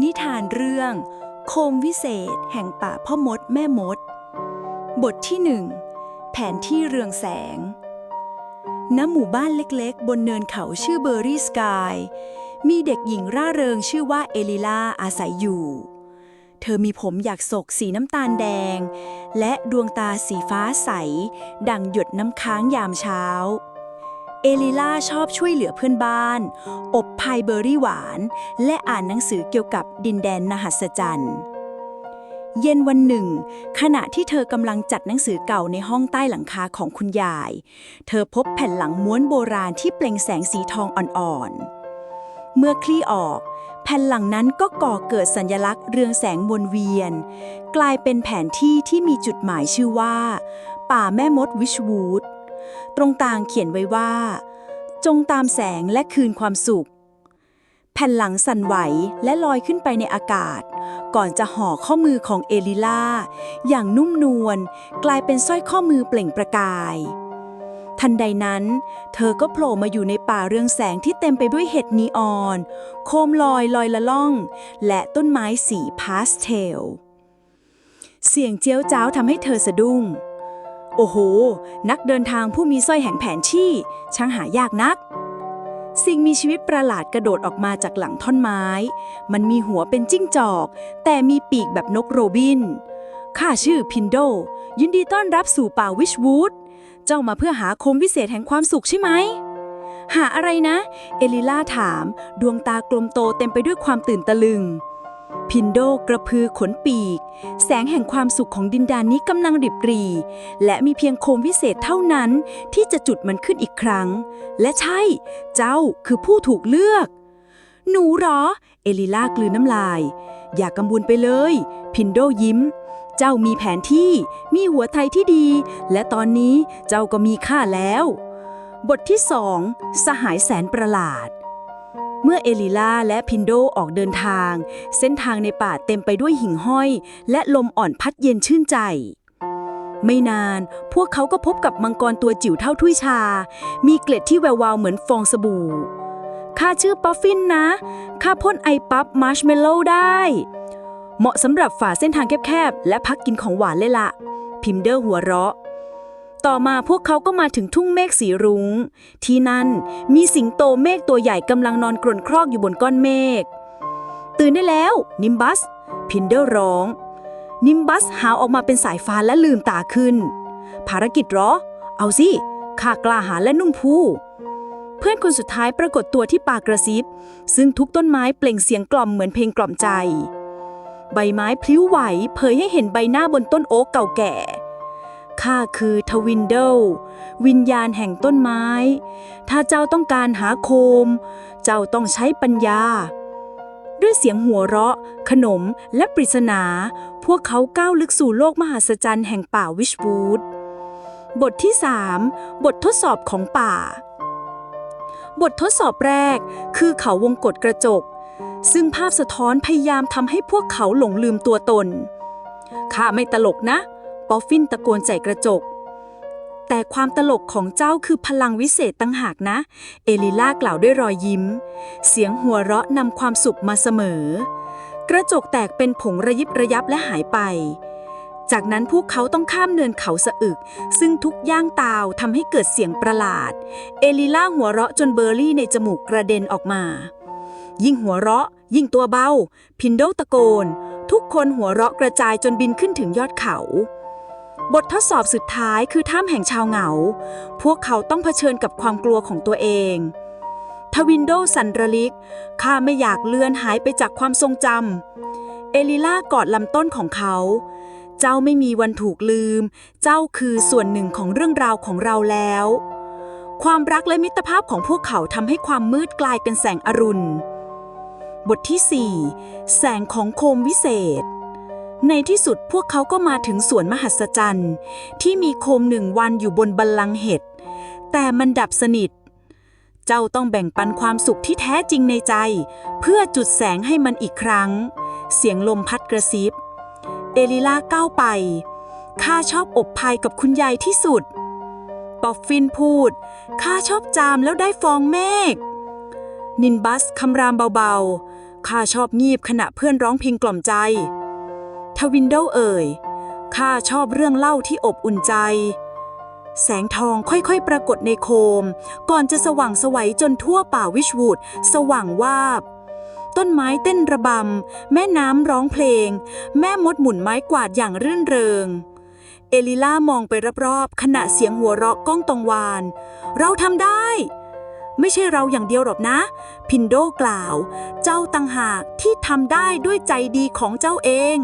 นิทานเรื่อง โคมวิเศษแห่งป่าพ่อมดแม่มด บทที่หนึ่งแผนที่เรืองแสง ณ หมู่บ้านเล็กๆ บนเนินเขาชื่อเบอร์รี่สกาย มีเด็กหญิงร่าเริงชื่อว่าเอลิล่าอาศัยอยู่ เธอมีผมอยากศกสีน้ำตาลแดง และดวงตาสีฟ้าใส ดังหยดน้ำค้างยามเช้า เอลิล่าชอบช่วยเหลือเพื่อนบ้าน อบพายเบอร์รี่หวาน และอ่านหนังสือเกี่ยวกับดินแดนมหัศจรรย์ เย็นวันหนึ่ง ขณะที่เธอกำลังจัดหนังสือเก่าในห้องใต้หลังคาของคุณยาย เธอพบแผ่นหลังม้วนโบราณที่เปล่งแสงสีทองอ่อนๆ เมื่อคลี่ออก แผ่นหลังนั้นก็ก่อเกิดสัญลักษณ์เรืองแสงวนเวียน กลายเป็นแผนที่ที่มีจุดหมายชื่อว่า ป่าแม่มดวิชวูด ตรงกลางเขียนไว้ว่า จงตามแสงและคืนความสุข แผ่นหลังสั่นไหวและลอยขึ้นไปในอากาศ ก่อนจะห่อข้อมือของเอลิล่า อย่างนุ่มนวลกลายเป็นสร้อยข้อมือเปล่งประกาย ทันใดนั้น เธอก็โผล่มาอยู่ในป่าเรืองแสงที่เต็มไปด้วยเห็ดนีออน โคมลอยลอยละล่อง และต้นไม้สีพาสเทลเสียงเจียวจ้าวทำให้เธอสะดุ้ง โอ้โห นักเดินทางผู้มีสร้อยแห่งแผนที่ ช่างหายากนัก สิ่งมีชีวิตประหลาดกระโดดออกมาจากหลังท่อนไม้ มันมีหัวเป็นจิ้งจอก แต่มีปีกแบบนกโรบิน ข้าชื่อพินโด ยินดีต้อนรับสู่ป่าวิชวูด เจ้ามาเพื่อหาโคมวิเศษแห่งความสุขใช่ไหม หาอะไรนะ เอลิล่าถาม ดวงตากลมโตเต็มไปด้วยความตื่นตะลึง พินโดกระพือขนปีก แสงแห่งความสุขของดินแดนนี้กำลังริบรี และมีเพียงโคมวิเศษเท่านั้น ที่จะจุดมันขึ้นอีกครั้ง และใช่ เจ้าคือผู้ถูกเลือก หนูหรอ เอลิล่ากลืนน้ำลาย อย่ากำบุญไปเลย พินโดยิ้ม เจ้ามีแผนที่มีหัวไทยที่ดี และตอนนี้เจ้าก็มีค่าแล้ว บทที่สองสหายแสนประหลาด เมื่อเอลิล่าและพินโดออกเดินทาง เส้นทางในป่าเต็มไปด้วยหิ่งห้อย และลมอ่อนพัดเย็นชื่นใจ ไม่นาน พวกเขาก็พบกับมังกรตัวจิ๋วเท่าถ้วยชา มีเกล็ดที่แวววาวเหมือนฟองสบู่ข้าชื่อปัฟฟินนะข้าพ่นไอปั๊บมาร์ชเมลโล่ได้ เหมาะสำหรับฝ่าเส้นทางแคบๆ และพักกินของหวานเลยละพิมเดอร์หัวเราะ ต่อมาพวกเขาก็มาถึงทุ่งเมฆสีรุง้ง ที่นั่นมีสิงโตเมฆตัวใหญ่กำลังนอนกรนครอกอยู่บนก้อนเมฆ ตื่นได้แล้ว นิมบัส พินเดอร์ร้อง นิมบัสหาวออกมาเป็นสายฟ้าและลืมตาขึ้น ภารกิจหรอ เอาสิข้ากล้าหาญและนุ่มพูเพื่อนคนสุดท้ายปรากฏตัวที่ปากกระซิบ ซึ่งทุกต้นไม้เปล่งเสียงกล่อมเหมือนเพลงกล่อมใจ ใบไม้พลิ้วไหวเผยให้เห็นใบหน้าบนต้นโอ๊กเก่าแก่ ข้าคือทวินเดลวิญญาณแห่งต้นไม้ ถ้าเจ้าต้องการหาโคม เจ้าต้องใช้ปัญญา ด้วยเสียงหัวเราะ ขนมและปริศนา พวกเขาก้าวลึกสู่โลกมหัศจรรย์แห่งป่าวิชวูดบทที่ 3 บททดสอบของป่า บททดสอบแรกคือเขาวงกฏกระจก ซึ่งภาพสะท้อนพยายามทำให้พวกเขาหลงลืมตัวตนข้าไม่ตลกนะ ปอฟฟินตะโกนใส่กระจก แต่ความตลกของเจ้าคือพลังวิเศษตั้งหากนะ เอลิล่ากล่าวด้วยรอยยิ้ม เสียงหัวเราะนำความสุขมาเสมอ กระจกแตกเป็นผงระยิบระยับและหายไป จากนั้นพวกเขาต้องข้ามเนินเขาสะอึก ซึ่งทุกย่างตาวทำให้เกิดเสียงประหลาด เอลิล่าหัวเราะจนเบอร์รี่ในจมูกกระเด็นออกมา ยิ่งหัวเราะ ยิ่งตัวเบา พินโดตะโกนทุกคนหัวเราะกระจายจนบินขึ้นถึงยอดเขา บททดสอบสุดท้ายคือถ้ำแห่งชาวเหงา พวกเขาต้องเผชิญกับความกลัวของตัวเองทวินโดสันระลิก ข้าไม่อยากเลือนหายไปจากความทรงจำ เอลิล่ากอดลำต้นของเขา เจ้าไม่มีวันถูกลืม เจ้าคือส่วนหนึ่งของเรื่องราวของเราแล้ว ความรักและมิตรภาพของพวกเขาทำให้ความมืดกลายเป็นแสงอรุณ บทที่ 4 แสงของโคมวิเศษ ในที่สุดพวกเขาก็มาถึงสวนมหัศจรรย์ ที่มีโคมหนึ่งวันอยู่บนบัลลังก์เห็ด แต่มันดับสนิท เจ้าต้องแบ่งปันความสุขที่แท้จริงในใจ เพื่อจุดแสงให้มันอีกครั้ง เสียงลมพัดกระซิบเอลิล่าก้าวไปข้าชอบอบพายกับคุณยายที่สุดปอฟฟินพูด ข้าชอบจามแล้วได้ฟองเมฆ นินบัสคำรามเบาๆ ข้าชอบงีบขณะเพื่อนร้องเพลงกล่อมใจ ทวินโดเอ่ย ข้าชอบเรื่องเล่าที่อบอุ่นใจ แสงทองค่อยๆ ปรากฏในโคม ก่อนจะสว่างสวัยจนทั่วป่าวิชวูดสว่างวาบ ต้นไม้เต้นระบำ แม่น้ำร้องเพลง แม่มดหมุนไม้กวาดอย่างรื่นเริง เอลิล่ามองไปรอบๆ ขณะเสียงหัวเราะก้องตองวาน เราทำได้ไม่ใช่เราอย่างเดียวหรอกนะ พินโดกล่าว เจ้าตังหากที่ทำได้ด้วยใจดีของเจ้าเอง